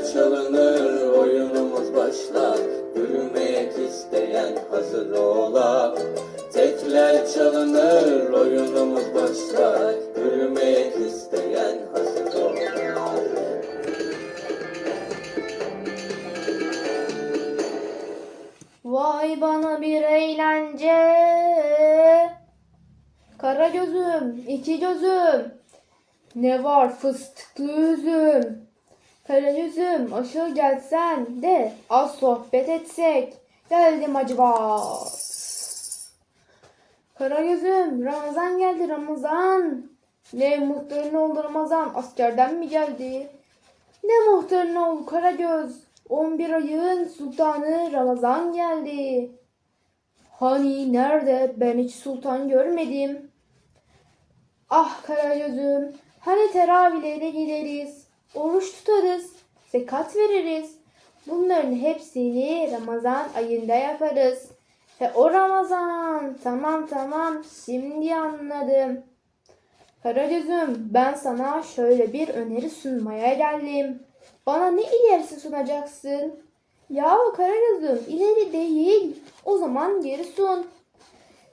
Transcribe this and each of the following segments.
Çalınır oyunumuz başlar Yürümek isteyen hazır ola Tekler çalınır oyunumuz başlar Yürümek isteyen hazır ola Vay bana bir eğlence. Kara gözüm, iki gözüm. Ne var fıstıklı üzüm. Kara gözüm aşağı gelsen de az sohbet etsek. Geldim acaba. Kara gözüm Ramazan geldi Ramazan. Ne muhtarın oldu Ramazan askerden mi geldi? Ne muhtarın oldu Karagöz? 11 ayın sultanı Ramazan geldi. Hani nerede? Ben hiç sultan görmedim. Ah Karagöz'üm, hani teravihlere gideriz, oruç tutarız, zekat veririz. Bunların hepsini Ramazan ayında yaparız. Ve o Ramazan, tamam tamam, şimdi anladım. Karagöz'üm ben sana şöyle bir öneri sunmaya geldim. Bana ne ilerisi sunacaksın? Ya Karagöz'üm ileri değil. O zaman geri sun.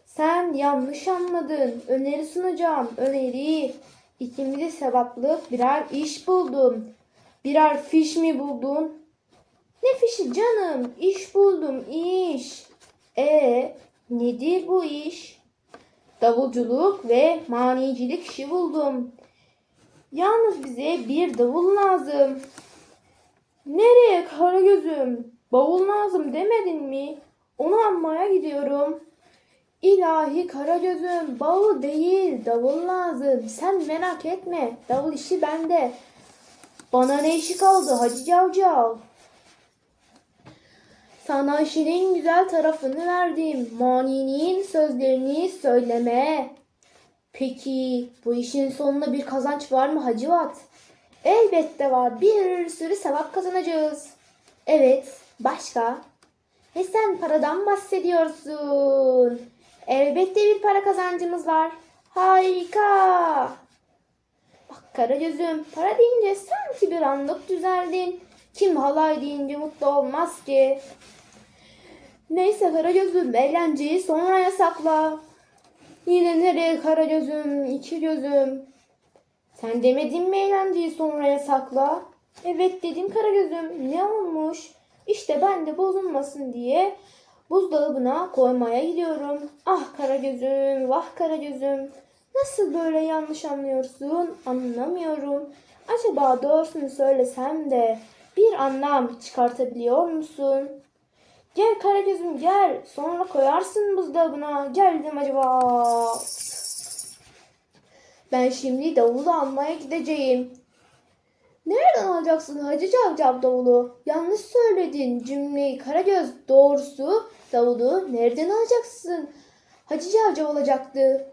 Sen yanlış anladın. Öneri sunacağım. Öneri. İkimizi sevaplı birer iş buldum. Birer fiş mi buldun? Ne fişi canım? İş buldum iş. E nedir bu iş? Davulculuk ve manicilik işi buldum. Yalnız bize bir davul lazım. Nereye Karagöz'üm? Bavul lazım demedin mi? Onu almaya gidiyorum. İlahi Karagöz'üm bavul değil davul lazım. Sen merak etme davul işi bende. Bana ne işi kaldı Hacı Cavcav? Sana işin en güzel tarafını verdim. Mani'nin sözlerini söyleme. Peki bu işin sonunda bir kazanç var mı Hacivat? Elbette var. Bir sürü sevap kazanacağız. Evet. Başka? Ve sen paradan bahsediyorsun. Elbette bir para kazancımız var. Harika. Bak Karagöz'üm para deyince sanki bir anlık düzeldin. Kim halay deyince mutlu olmaz ki. Neyse Karagöz'üm eğlenceyi sonraya sakla. Yine nereye Karagöz'üm, iki gözüm. Sen demedin mi eğlenceyi sonraya sakla? Evet dedim Karagöz'üm. Ne olmuş? İşte ben de bozulmasın diye buzdolabına koymaya gidiyorum. Ah Karagöz'üm, vah Karagöz'üm. Nasıl böyle yanlış anlıyorsun? Anlamıyorum. Acaba doğrusunu söylesem de bir anlam çıkartabiliyor musun? Gel Karagöz'üm gel. Sonra koyarsın buzdolabına. Geldim acaba. Ben şimdi davulu almaya gideceğim. Nereden alacaksın Hacı Cavcav davulu? Yanlış söyledin cümleyi Karagöz. Doğrusu davulu nereden alacaksın? Hacı Cavcav olacaktı.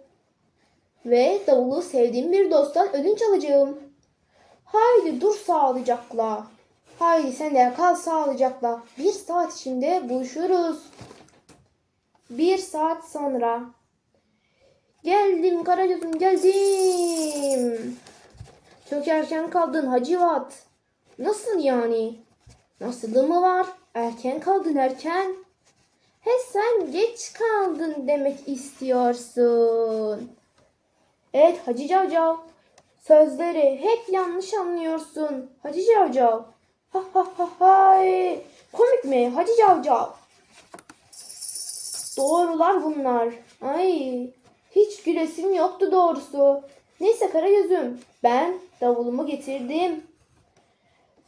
Ve davulu sevdiğim bir dosttan ödünç alacağım. Haydi dur sağlıcakla. Haydi sen de kal sağlıcakla. Bir saat içinde buluşuruz. Bir saat sonra. Geldim Karagöz'üm geldim. Çok erken kaldın Hacivat. Nasıl yani? Nasılı mı var? Erken kaldın erken. He sen geç kaldın demek istiyorsun. Evet Hacı Cavcav. Sözleri hep yanlış anlıyorsun. Hacı Cavcav. Ha ha ha hay. Komik mi Hacı Cavcav? Doğrular bunlar. Ay hiç gülesim yoktu doğrusu. Neyse Karagöz'üm ben davulumu getirdim.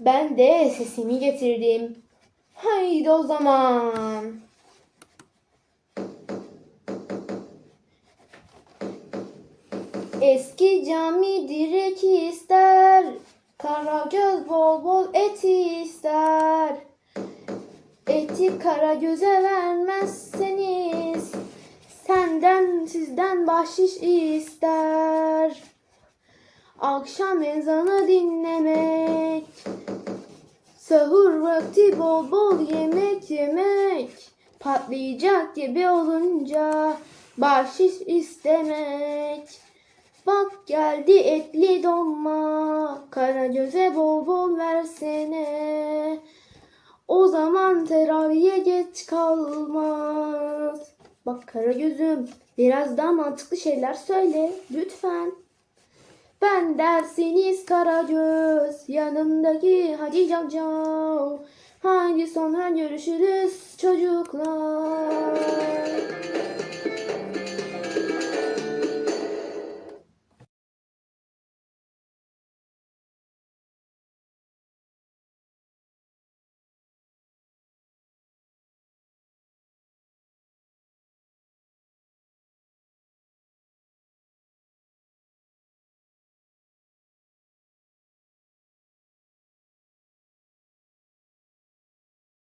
Ben de sesimi getirdim. Haydi o zaman. Eski cami direk ister. Karagöz bol bol eti ister. Eti Karagöz'e vermezseniz senden sizden bahşiş ister. Akşam ezanı dinlemek, sahur vakti bol bol yemek yemek, patlayacak gibi olunca bahşiş istemek. Bak geldi etli dolma, kara göze bol bol versene. O zaman teraviye geç kalmaz. Bak Karagöz'üm biraz daha mantıklı şeyler söyle lütfen. Ben dersiniz Karagöz yanımdaki Hacı Cavcav. Haydi sonra görüşürüz çocuklar.